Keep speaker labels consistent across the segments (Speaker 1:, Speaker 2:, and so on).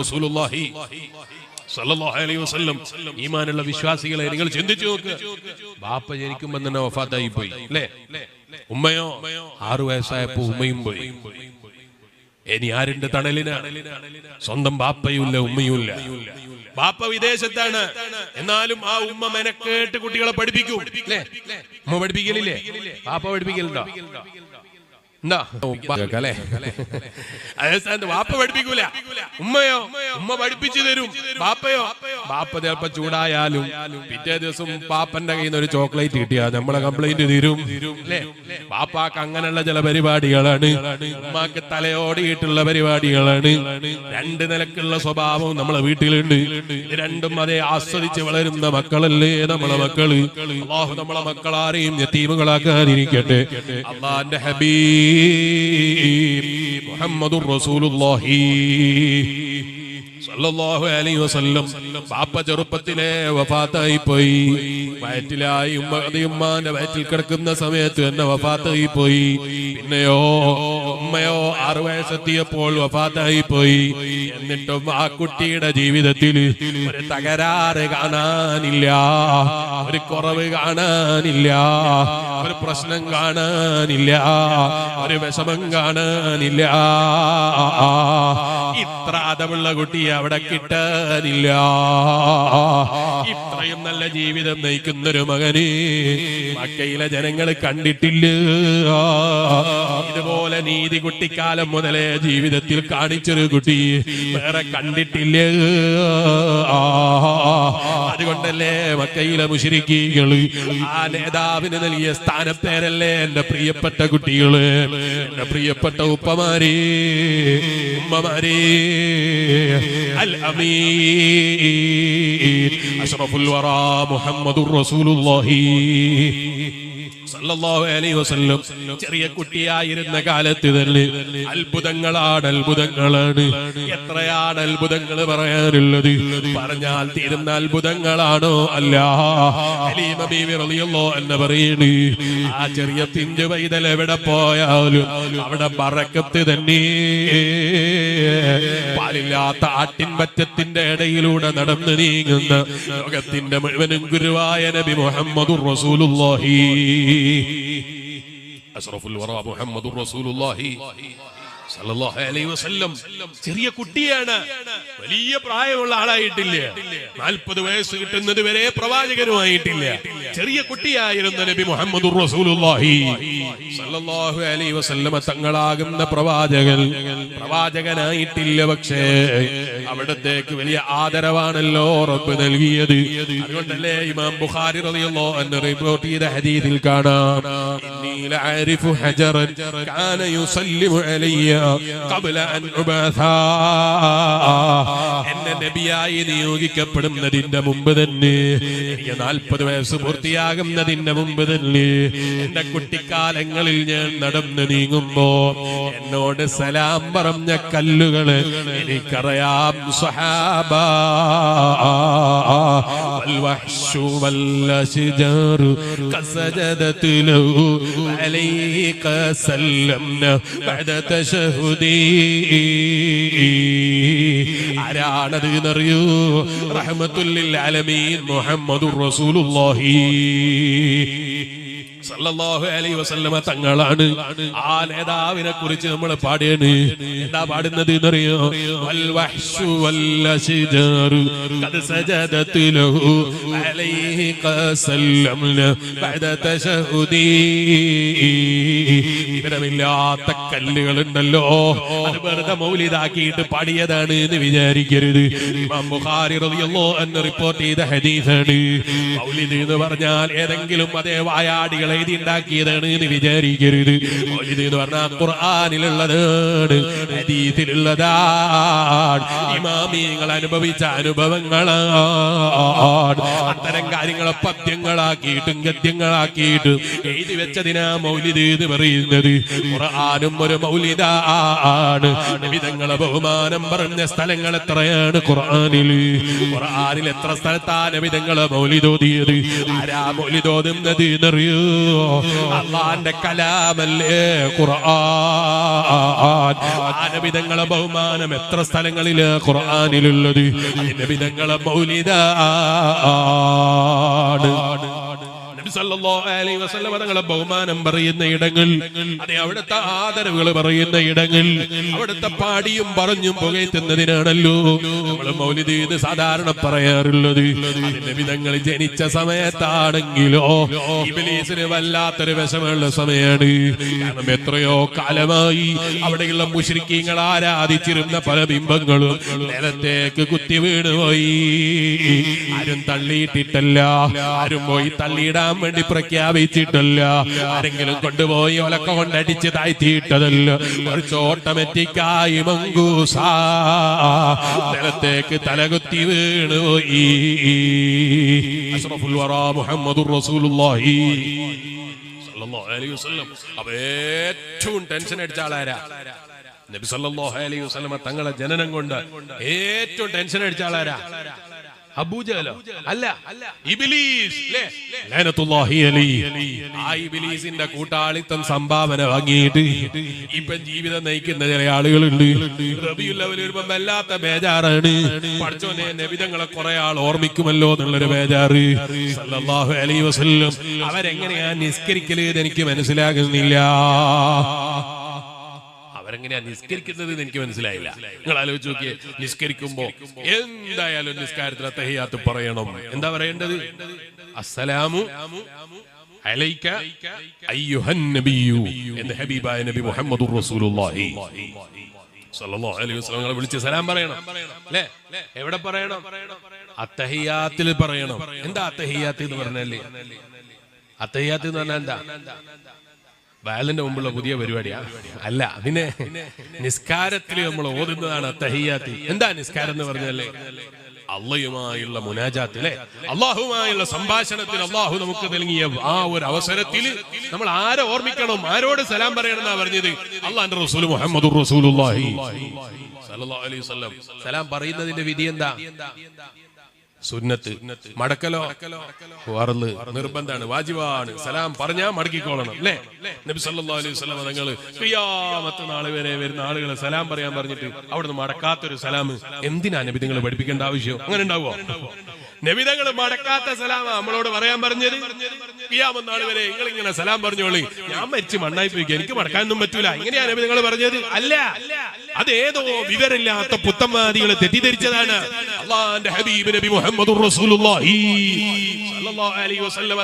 Speaker 1: റസൂലുള്ളാഹി സല്ലല്ലാഹു അലൈഹി വസല്ലം ഈമാനുള്ള വിശ്വാസികളെ നിങ്ങൾ ചിന്തിച്ചു നോക്ക്. ബാപ്പ ജനിക്കുമ്പോൾ തന്നെ വഫാത്തായി പോയി അല്ലേ? ഉമ്മയോ? ആറു വയസ്സായപ്പോ ഉമ്മയും പോയി. ഇനി ആരുണ്ട് തണലിന്? സ്വന്തം ബാപ്പയുമില്ല ഉമ്മയുമില്ല. ബാപ്പ വിദേശത്താണ്. എന്നാലും ആ ഉമ്മ മെനക്കേട്ട് കുട്ടികളെ പഠിപ്പിക്കും ഉമ്മ പഠിപ്പിക്കലില്ലേ? ബാപ്പ പഠിപ്പിക്കലുണ്ടോ? വാപ്പ പഠിപ്പിക്കൂല. ഉമ്മയോ? ഉമ്മ പഠിപ്പിച്ചു തരും. ബാപ്പയോ ബാപ്പ ചിലപ്പോ ചൂടായാലും പിറ്റേ ദിവസം പാപ്പന്റെ കയ്യിൽ നിന്ന് ഒരു ചോക്ലേറ്റ് കിട്ടിയാ നമ്മളെ കംപ്ലൈന്റ് തീരും. അല്ലേ? അങ്ങനെയുള്ള ചില പരിപാടികളാണ്. ഉമ്മാക്ക് തലയോടിയിട്ടുള്ള പരിപാടികളാണ്. രണ്ട് നിലക്കുള്ള സ്വഭാവം നമ്മളെ വീട്ടിലുണ്ട്. രണ്ടും അതേ ആസ്വദിച്ച് വളരുന്ന മക്കളല്ലേ നമ്മളെ മക്കൾ. നമ്മളെ മക്കളാരെയും യത്തീമുകളാക്കാതിരിക്കട്ടെ അള്ളാന്റെ ഹബീബ് മുഹമ്മദുർ റസൂലുള്ളാഹി സല്ലല്ലാഹു അലൈഹി വസല്ലം. ബാപ്പ ചെറുപ്പത്തിലെ വഫാത്തായി പോയി വയറ്റിലായി ഉമ്മ ഉമ്മാന്റെ വയറ്റിൽ കിടക്കുന്ന സമയത്ത് തന്നെ വഫാത്തായി പോയി പിന്നെയോ ഉമ്മയോ ആറു വയസ്സെത്തിയപ്പോൾ വഫാത്തായി പോയി എന്നിട്ടും ആ കുട്ടിയുടെ ജീവിതത്തിൽ ഒരു തകരാറ് കാണാനില്ല. ഒരു കുറവ് കാണാനില്ല. ഒരു പ്രശ്നം കാണാനില്ല. ഒരു വിഷമം കാണാനില്ല. ഇത്ര അതമുള്ള കുട്ടിയെ അവിടെ കിട്ടാനില്ല. ഇത്രയും നല്ല ജീവിതം നയിക്കുന്നൊരു മകന് മക്കയിലെ ജനങ്ങൾ കണ്ടിട്ടില്ല. ഇതുപോലെ നീതി കുട്ടിക്കാലം മുതലേ ജീവിതത്തിൽ കാണിച്ചൊരു കുട്ടി വേറെ കണ്ടിട്ടില്ല. അതുകൊണ്ടല്ലേ മക്കയിലെ മുഷിരിക്കീകൾ ആ നേതാവിന് നൽകിയ സ്ഥാനപ്പേരല്ലേ എന്റെ പ്രിയപ്പെട്ട കുട്ടികൾ എന്റെ പ്രിയപ്പെട്ട ഉപ്പമാരേ ഉമ്മമാരേ. അൽ അമീൻ അഷ്റഫുൽ വറാ മുഹമ്മദുർ റസൂലുള്ളാഹി സല്ലല്ലാഹു അലൈഹി വസല്ലം ചെറിയ കുട്ടിയായിരുന്ന കാലത്ത് തന്നെ അത്ഭുതങ്ങളാണ് അത്ഭുതങ്ങളാണ്. എത്രയാണ് അത്ഭുതങ്ങൾ പറയാനുള്ളത്? പറഞ്ഞാൽ തീരുന്ന അത്ഭുതങ്ങളാണോ? അല്ല. എന്ന് പറയണ് ആ ചെറിയ പിഞ്ചു പൈതൽ എവിടെ പോയാലും അവിടെ പറക്കത്ത് തന്നെ. പാലില്ലാത്ത ആട്ടിൻ പറ്റത്തിന്റെ ഇടയിലൂടെ നടന്നു നീങ്ങുന്ന ലോകത്തിന്റെ മുഴുവനും ഗുരുവായ നബി മുഹമ്മദ് റസൂലുള്ളാഹി. അഷ്റഫുൽ വറ മുഹമ്മദുർ റസൂലുള്ളാഹി സല്ലല്ലാഹു അലൈഹി വസല്ലം. ചെറിയ കുട്ടിയാണ്. വലിയ പ്രായമുള്ള ആളായിട്ടില്ല. നാൽപ്പത് വയസ്സ് കിട്ടുന്നത് വരെ പ്രവാചകനുമായിട്ടില്ല. ചെറിയ കുട്ടിയായിരുന്ന നബി മുഹമ്മദ് വസല്ലമ തങ്ങളാകുന്ന പ്രവാചകൻ. പ്രവാചകനായിട്ടില്ല പക്ഷേ അവിടത്തേക്ക് വലിയ ആദരവാണല്ലോ റബ്ബ് നൽകിയത്. അതുകൊണ്ടല്ലേ ഇമാം ബുഖാരി റളിയല്ലാഹു അൻഹു റിപ്പോർട്ട് ചെയ്ത ഹദീസിൽ കാണാം. ലഅരിഫു ഹജറൻ കാന യുസല്ലിമു അലയ്യ എന്നെ നബിയായി നിയോഗിക്കപ്പെടുന്നതിന്റെ മുമ്പ് തന്നെ എനിക്ക് നാൽപ്പത് വയസ്സ് പൂർത്തിയാകുന്നതിന്റെ മുമ്പ് തന്നെ എന്റെ കുട്ടിക്കാലങ്ങളിൽ ഞാൻ നടന്നു നീങ്ങുമ്പോ എന്നോട് സലാം പറഞ്ഞ കല്ലുകള് എനിക്കറിയാം സഹാബ والوحش والأشجار قد سجدت له عليك سلمنا بعد يهودي رحمة للعالمين محمد رسول الله സല്ലല്ലാഹു അലൈഹി വസല്ലമ തങ്ങളാണ്. ആ നേതാവിനെ കുറിച്ച് നമ്മൾ പാടിയാണ്. എന്താ പാടുന്നത് വൽ വൽ ഖദ് അലൈഹി ബഅദ തശഹുദി. വിവരമില്ലാത്ത കല്ലുകൾ ഉണ്ടല്ലോ വെറുതെ മൗലിദാക്കിയിട്ട് പാടിയതാണ് എന്ന് വിചാരിക്കരുത്. ഇമാം ബുഖാരി റിപ്പോർട്ട് ചെയ്ത ഹദീസാണ്. മൗലിദ് എന്ന് പറഞ്ഞാൽ ഏതെങ്കിലും അതേ വായാടികൾ എഴുതി ഉണ്ടാക്കിയതാണ് എന്ന് വിചാരിക്കരുത്. മൗലിദ് എന്ന് പറഞ്ഞാൽ ഖുർആാനിലുള്ളതാണ് ഹദീസിലുള്ളതാണ്. ഇമാമിയങ്ങൾ അനുഭവിച്ച അനുഭവങ്ങളാണ്. അത്തരം കാര്യങ്ങളെ പദ്യങ്ങളാക്കിയിട്ടും ഗദ്യങ്ങളാക്കിയിട്ടും എഴുതി വെച്ചതിനാ മൗലിദ് എന്ന് പറയുന്നത്. ഖുർആാനും ഒരു മൗലിദാണ്. വിധങ്ങളെ ബഹുമാനം പറഞ്ഞ സ്ഥലങ്ങൾ എത്രയാണ് ഖുർആാനിൽ? ഖുർആാനിൽ എത്ര സ്ഥലത്താണ് വിധങ്ങളെ മൗലിതോതിയത് ആരാ മൗലിദോതുന്നത് എന്നറിയൂ? അള്ളാന്റെ കലാമല്ലേ ഖുർആൻ? ആനബിതങ്ങളെ ബഹുമാനം എത്ര സ്ഥലങ്ങളിൽ ഖുർആനിലുള്ളത്? നബിതങ്ങളെ മൗലിദാണ്. സല്ലല്ലാഹു അലൈഹി തങ്ങളെ ബഹുമാനം പറയുന്ന ഇടങ്ങൾ. അതെ അവിടുത്തെ ആദരവുകൾ പറയുന്ന ഇടങ്ങൾ. അവിടുത്തെ പാടിയും പറഞ്ഞും പുകയത്തുന്നതിനാണല്ലോ നമ്മൾ മൗലിദ് എന്ന് സാധാരണ പറയാറുള്ളത്. വിധങ്ങൾ ജനിച്ച സമയത്താണെങ്കിലോ ഇബിലീസിന് വല്ലാത്തൊരു വിഷമുള്ള സമയമാണ് കാരണം എത്രയോ കാലമായി അവിടെയുള്ള മുശ്രിക്കീങ്ങൾ ആരാധിച്ചിരുന്ന പല ബിംബങ്ങളും നിലത്തേക്ക് കുത്തി വീണുപോയി. ആരും തള്ളിയിട്ടിട്ടല്ല. ആരും പോയി തള്ളിയിടാൻ വേണ്ടി പ്രഖ്യാപിച്ചിട്ടില്ല. ആരെങ്കിലും കൊണ്ടുപോയി ഒലക്ക കൊണ്ടടിച്ച് താഴ്ത്തിയിട്ടതല്ല. കുറച്ച് ഓട്ടോമാറ്റിക്കായി മങ്കൂസ നിലത്തേക്ക് തലകുത്തി വീണുപോയി മുഹമ്മദുർ റസൂലുള്ളാഹി. അപ്പൊ ഏറ്റവും ടെൻഷൻ അടിച്ച ആളാരാ? നബി സല്ലല്ലാഹു അലൈഹി വസല്ലമ തങ്ങളെ ജനനം കൊണ്ട് ഏറ്റവും ടെൻഷൻ അടിച്ച ആളാരാ? അബൂജഹലോ. അല്ല ഇബിലീസ്. ആ ഇബിലീസിന്റെ കൂട്ടാളിത്തം സംഭാവന വാങ്ങിയിട്ട് ഇപ്പൊ ജീവിതം നയിക്കുന്ന ചില ആളുകളുണ്ട്. വരുമ്പോ വല്ലാത്ത ബേജാറാണ്. പഠിച്ചോനെ നബിതങ്ങളെ കുറെ ആൾ ഓർമ്മിക്കുമല്ലോ എന്നുള്ളൊരു ബേജാറ്. സല്ലല്ലാഹു അലൈഹി വസല്ലം. അവരെങ്ങനെയാ നിസ്കരിക്കൽ എനിക്ക് മനസ്സിലാകുന്നില്ല. അവരെങ്ങനെയാ നിസ്കരിക്കുന്നത് എന്ന് എനിക്ക് മനസ്സിലായില്ല. നിങ്ങൾ ആലോചിച്ച് നോക്കിയേ നിസ്കരിക്കുമ്പോ എന്തായാലും നിസ്കാരത്തിൽ അത്തഹിയാത്ത് പറയണം. എന്താ പറയേണ്ടത്? അസ്സലാമു അലൈക എന്ന് ഹബീബായ നബി റസൂലുള്ളാഹി. സലാം പറയണം. എവിടെ പറയണം? അത്തഹിയാത്തിൽ പറയണം. എന്താ അത്തഹിയാത്ത് എന്ന് പറഞ്ഞല്ലേ അത്തഹിയാത്ത് എന്ന് പറഞ്ഞാൽ എന്താ? വയലിന്റെ മുമ്പുള്ള പുതിയ പരിപാടിയാ. അല്ല അതിനെ നിസ്കാരത്തിൽ നമ്മൾ ഓതുന്നതാണ് തഹിയാത്തി. എന്താ നിസ്കാരം എന്ന് പറഞ്ഞല്ലേ അള്ളയുമായുള്ള മുനാജാത്തിലെ അള്ളാഹുമായുള്ള സംഭാഷണത്തിൽ അള്ളാഹു നമുക്ക് നൽകിയ ആ ഒരു അവസരത്തിൽ നമ്മൾ ആരെ ഓർമ്മിക്കണം? ആരോട് സലാം പറയണം എന്നാ പറഞ്ഞത്? അള്ളാന്റെ റസൂൽ സലാം പറയുന്നതിന്റെ വിധി എന്താ? സുന്നത്ത്. മടക്കലോ? വറൽ നിർബന്ധാണ്. വാജിബാണ്. സലാം പറഞ്ഞാ മടക്കിക്കോളണം അല്ലേ? നബി സല്ലല്ലാഹു അലൈഹി വസല്ലം തങ്ങൾ ഖിയാമത്ത് നാളെ വരെ വരുന്ന ആളുകളെ സലാം പറയാൻ പറഞ്ഞിട്ട് അവിടുന്ന് മടക്കാത്തൊരു സലാം എന്തിനാ നബി നിങ്ങൾ പഠിപ്പിക്കേണ്ട ആവശ്യം? അങ്ങനെ ഉണ്ടാവോ? നബിതങ്ങൾ മടക്കാത്ത സലാം നമ്മളോട് പറയാൻ പറഞ്ഞത്. നാൾ വരെ നിങ്ങൾ ഇങ്ങനെ സലാം പറഞ്ഞോളി. ഞാൻ മരിച്ച് മണ്ണായി പോയി എനിക്ക് മടക്കാനൊന്നും പറ്റൂല. ഇങ്ങനെയാ നബി നിങ്ങൾ പറഞ്ഞത്? അല്ല. അത് ഏതോ വിവരമില്ലാത്ത പുത്തന്മാദികളെ തെറ്റിദ്ധരിച്ചതാണ്. അള്ളാന്റെ ഹബീബ് നബി മുഹമ്മദ്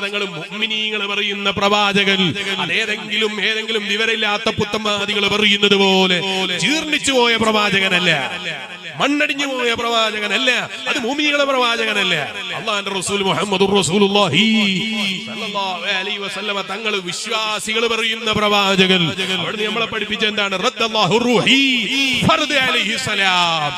Speaker 1: തങ്ങൾ മുഅ്മിനീങ്ങൾ പറയുന്ന പ്രവാചകൻ അതേതെങ്കിലും ഏതെങ്കിലും വിവരമില്ലാത്ത പുത്തന്മാദികൾ പറയുന്നത് പോലെ ജീർണിച്ചു പോയ പ്രവാചകനല്ല. മണ്ണടിഞ്ഞു പോയ പ്രവാചകനല്ല. അത് മുഅ്മിനീകളെ പ്രവാചകനല്ല. അള്ളാന്റെ റസൂൽ മുഹമ്മദ് തങ്ങൾ വിശ്വാസികൾ പറയുന്ന പ്രവാചകൻ. അവിടുന്ന് നമ്മളെ പഠിപ്പിച്ച എന്താണ്? റദ്ദല്ലാഹു റൂഹി. ഫർദ് അലൈഹി സലാം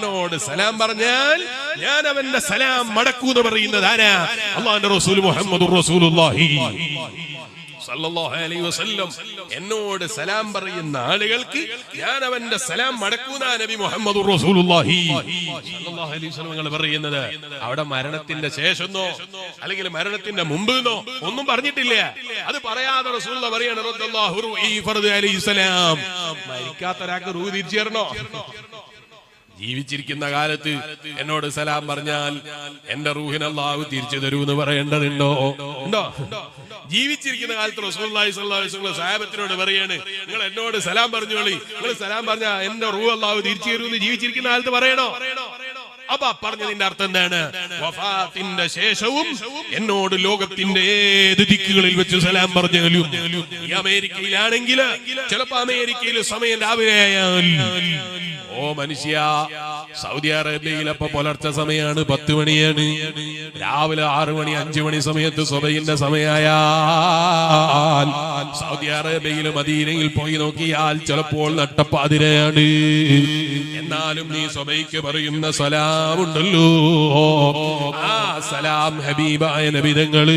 Speaker 1: എന്നോട് സലാം പറഞ്ഞാൽ ഞാൻ അവന്റെ സലാം മടക്കൂ എന്ന് പറയുന്നത് ആരാ? അള്ളാന്റെ റസൂൽ മുഹമ്മദ് റസൂലുള്ളാഹി. എന്നോട് സലാം പറയുന്ന ആളുകൾക്ക് ഞാൻ അവന്റെ സലാം മടക്കുന്ന നബി മുഹമ്മദ് പറയുന്നത് അവിടെ മരണത്തിന്റെ ശേഷമെന്നോ അല്ലെങ്കിൽ മരണത്തിന്റെ മുമ്പ് എന്നോ ഒന്നും പറഞ്ഞിട്ടില്ല. അത് പറയാതെ റസൂൽ പറയാണ് മരിക്കാത്ത ഒരാൾക്ക് റൂ തിരിച്ചു തരണോ? ജീവിച്ചിരിക്കുന്ന കാലത്ത് എന്നോട് സലാം പറഞ്ഞാൽ എന്റെ റൂഹിനെ അള്ളാഹു തിരിച്ചു തരൂ എന്ന് പറയേണ്ടതുണ്ടോ ജീവിച്ചിരിക്കുന്ന കാലത്ത് സാഹബത്തിനോട് പറയാണ് നിങ്ങൾ എന്നോട് സലാം പറഞ്ഞോളി നിങ്ങൾ സലാം പറഞ്ഞാൽ എന്റെ റൂഹ് അള്ളാഹു തിരിച്ചു തരൂ എന്ന് ജീവിച്ചിരിക്കുന്ന കാലത്ത് പറയണോ? അപ്പൊ പറഞ്ഞതിന്റെ അർത്ഥം എന്താണ്? വഫാത്തിന്റെ ശേഷവും എന്നോട് ലോകത്തിന്റെ ഏത് ദിക്കുകളിൽ വെച്ച് സലാം പറഞ്ഞാലും ഈ അമേരിക്കയിലാണെങ്കിൽ ചിലപ്പോ അമേരിക്കയിൽ സമയം രാവിലെ ഓ മനുഷ്യ സൗദി അറേബ്യയിൽ അപ്പൊ പുലർച്ചെ സമയമാണ് പത്ത് മണിയാണ്. രാവിലെ ആറു മണി അഞ്ചു മണി സമയത്ത് സ്വബയിന്റെ സമയായാൽ സൗദി അറേബ്യയിൽ മദീനയിൽ പോയി നോക്കിയാൽ ചിലപ്പോൾ നട്ടപ്പാതിരയാണ്. എന്നാലും നീ സ്വഭയ്ക്ക് പറയുന്ന സലാമുണ്ടല്ലോ. ആ സലാം ഹബീബായ നബിതങ്ങൾ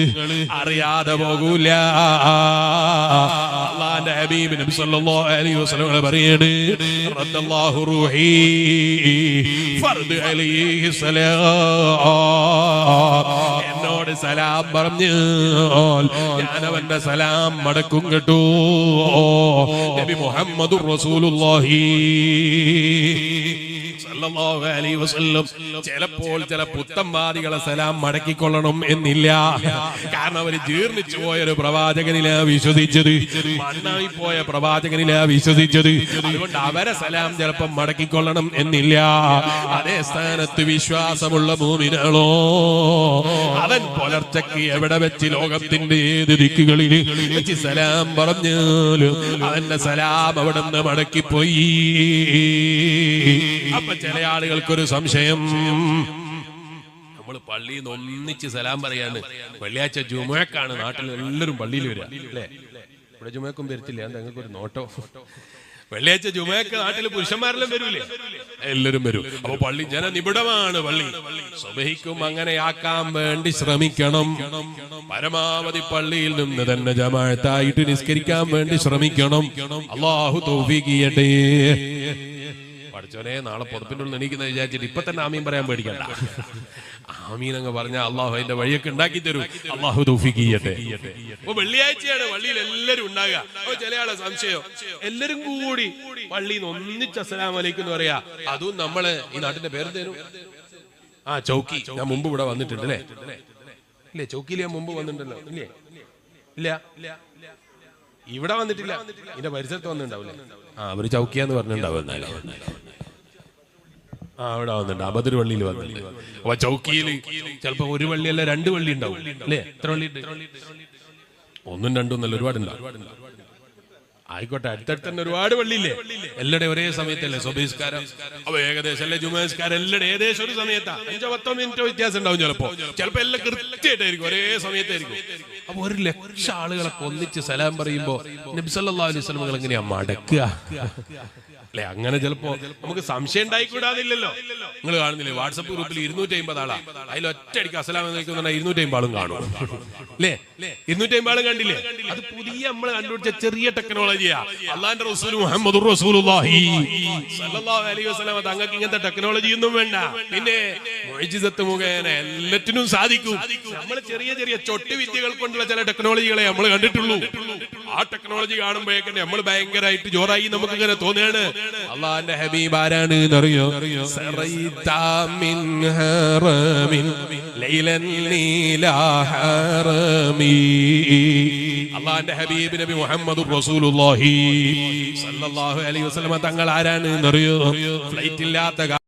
Speaker 1: അറിയാതെ പോകൂല. അള്ളാന്റെ ഹബീബ് നബി സല്ലല്ലാഹു അലൈഹി വസല്ലം പറയാണ് റദ്ദല്ലാഹു റൂഹി ഫർദ് അലൈഹി സലാം. എന്നോട് സലാം പറഞ്ഞാൽ ഞാൻ അവന്റെ സലാം മടക്കും കേട്ടോ. നബി മുഹമ്മദ് റസൂലുള്ളാഹി. അലൈഹി വസല്ലം. ചിലപ്പോൾ ചില പുത്തംവാദികളെ സലാം മടക്കിക്കൊള്ളണം എന്നില്ല. കാരണം അവർ ജീർണിച്ചു പോയ ഒരു പ്രവാചകനിലാ വിശ്വസിച്ചത്. മണ്ണായി പോയ പ്രവാചകനിലാ വിശ്വസിച്ചത്. അതുകൊണ്ട് അവരെ സലാം ചിലപ്പം മടക്കിക്കൊള്ളണം എന്നില്ല. അതേ സ്ഥാനത്ത് വിശ്വാസമുള്ള ഭൂമിനാളോ അവൻ പുലർച്ചയ്ക്ക് എവിടെ വെച്ച് ലോകത്തിന്റെ ഏത് ദിക്കുകളിൽ വെച്ച് സലാം പറഞ്ഞാലും അവന്റെ സലാം അവിടെ നിന്ന് മടക്കിപ്പോയി. അപ്പൊ ആളുകൾക്കൊരു സംശയം. നമ്മൾ പള്ളിയിൽ നിന്ന് ഒന്നിച്ച് സലാം പറയാണ്. വെള്ളിയാഴ്ച ജുമക്കാണ് നാട്ടിൽ എല്ലാവരും പള്ളിയിൽ വരിക അല്ലേ? ഇവിടെ ജുമക്കും വരത്തില്ല ഞങ്ങൾക്ക് ഒരു നോട്ടോ. വെള്ളിയാഴ്ച ജുമയൊക്കെ നാട്ടിൽ പുരുഷന്മാരെല്ലാം വരൂലേ? എല്ലാവരും വരും. അപ്പൊ പള്ളി ജനനിബിഡമാണ് പള്ളി. സ്വബഹിക്കും അങ്ങനെയാക്കാൻ വേണ്ടി ശ്രമിക്കണം. പരമാവധി പള്ളിയിൽ നിന്ന് തന്നെ ജമാഅത്തായിട്ട് നിസ്കരിക്കാൻ വേണ്ടി ശ്രമിക്കണം. അള്ളാഹു തൗഫീഖ് ചെയ്യട്ടെ നാളെ പുതപ്പിന്റെ ഉള്ളിൽ എണീക്കുന്ന വിചാരിച്ചിട്ട് ഇപ്പൊ തന്നെ ആമീൻ പറയാൻ പേടിക്കണ്ട. ആമീൻ അങ്ങ് പറഞ്ഞ അള്ളാഹു അതിന്റെ വഴിയൊക്കെ ഉണ്ടാക്കി തരും. അള്ളാഹു ചെയ്യട്ടെ. അപ്പൊ വെള്ളിയാഴ്ചയാണ് പള്ളിയിൽ എല്ലാരും ഉണ്ടാകുക. അപ്പൊ ചില ആളെ സംശയം എല്ലാരും കൂടി പള്ളിയിൽ നിന്ന് ഒന്നിച്ച് അസ്സലാം വലൈക്കും എന്ന് പറയാ? അതും നമ്മൾ ഈ നാട്ടിന്റെ പേര് തരും? ആ ചൗക്കി. ഞാൻ മുമ്പ് ഇവിടെ വന്നിട്ടുണ്ട് അല്ലേ? ഇല്ലേ ചൗക്കിയിൽ ഞാൻ മുമ്പ് വന്നിട്ടുണ്ടല്ലോ. ഇല്ലേ? ഇല്ല? ഇവിടെ വന്നിട്ടില്ല. ഇതിന്റെ പരിസരത്ത് വന്നിട്ടുണ്ടാവില്ലേ? ആ അവർ ചൗക്കിയാന്ന് പറഞ്ഞിട്ടുണ്ടാവും അവിടെ വന്നിട്ടുണ്ട്. അബദർ വള്ളിയിൽ വന്നിട്ടുണ്ട്. അപ്പൊ ചൗക്കിയിൽ ചിലപ്പോ ഒരു വള്ളിയല്ല രണ്ട് വള്ളി ഉണ്ടാവും. അല്ലേ? എത്ര വള്ളി ഒന്നും രണ്ടും ഒന്നല്ല ഒരുപാടുണ്ടാവും ആയിക്കോട്ടെ അടുത്തടുത്ത് തന്നെ ഒരുപാട് വള്ളിയില്ലേ? എല്ലാടെ ഒരേ സമയത്തല്ലേ? സ്വഭിസ്കാരം അപ്പൊ ഏകദേശം അല്ലെ ജുമസ്കാരം? എല്ലാടെ ഏകദേശം ഒരു സമയത്താ. അഞ്ചോ പത്തോ മിനിറ്റോ വ്യത്യാസം ഉണ്ടാവും ചിലപ്പോ. ചിലപ്പോ എല്ലാം കൃത്യമായിട്ടായിരിക്കും. ഒരേ സമയത്തായിരിക്കും. അപ്പൊ ഒരു ലക്ഷം ആളുകളൊക്കെ ഒന്നിച്ച് സലാം പറയുമ്പോ നബ്സല്ലാ അലൈഹി എങ്ങനെയാ മടക്കുക? അല്ലെ? അങ്ങനെ ചിലപ്പോ നമുക്ക് സംശയം ഉണ്ടായിക്കൂടാതില്ലല്ലോ. നിങ്ങൾ കാണുന്നില്ലേ? വാട്സപ്പ് ഗ്രൂപ്പിൽ ഇരുന്നൂറ്റി അമ്പത് ആളാ. അതിൽ ഒറ്റയടിക്ക് അസലാം നിൽക്കുന്ന ഇരുന്നൂറ്റി അമ്പത് ആളും കാണും. അല്ലേ? ഇരുന്നൂറ്റി അമ്പത് ആളും കണ്ടില്ലേ? അത് പുതിയ നമ്മൾ കണ്ടുപിടിച്ച ചെറിയ ടെക്നോളജിയാ. അള്ളാന്റെ റസൂൽ മുഹമ്മദ് തങ്ങൾക്ക് ഇങ്ങനത്തെ ടെക്നോളജി ഒന്നും വേണ്ട. പിന്നെ മുഖേന എല്ലാറ്റിനും സാധിക്കും. നമ്മൾ ചെറിയ ചെറിയ ചൊട്ടി വിദ്യകൾ കൊണ്ടുള്ള ചില ടെക്നോളജികളെ നമ്മൾ കണ്ടിട്ടുള്ളൂ. ആ ടെക്നോളജി കാണുമ്പോഴേക്കും നമ്മൾ ഭയങ്കരമായിട്ട് ജോറായി നമുക്ക് ഇങ്ങനെ തോന്നുകയാണ് അള്ളാന്റെ ഹബീബ് ആരാണ് നീലാ അള്ളാന്റെ ഹബീബ് നബി മുഹമ്മദ് റസൂലുള്ളാഹി അലൈഹി വസല്ലം തങ്ങൾ ആരാണ് എന്നറിയോ ഫ്ലൈറ്റ് ഇല്ലാത്ത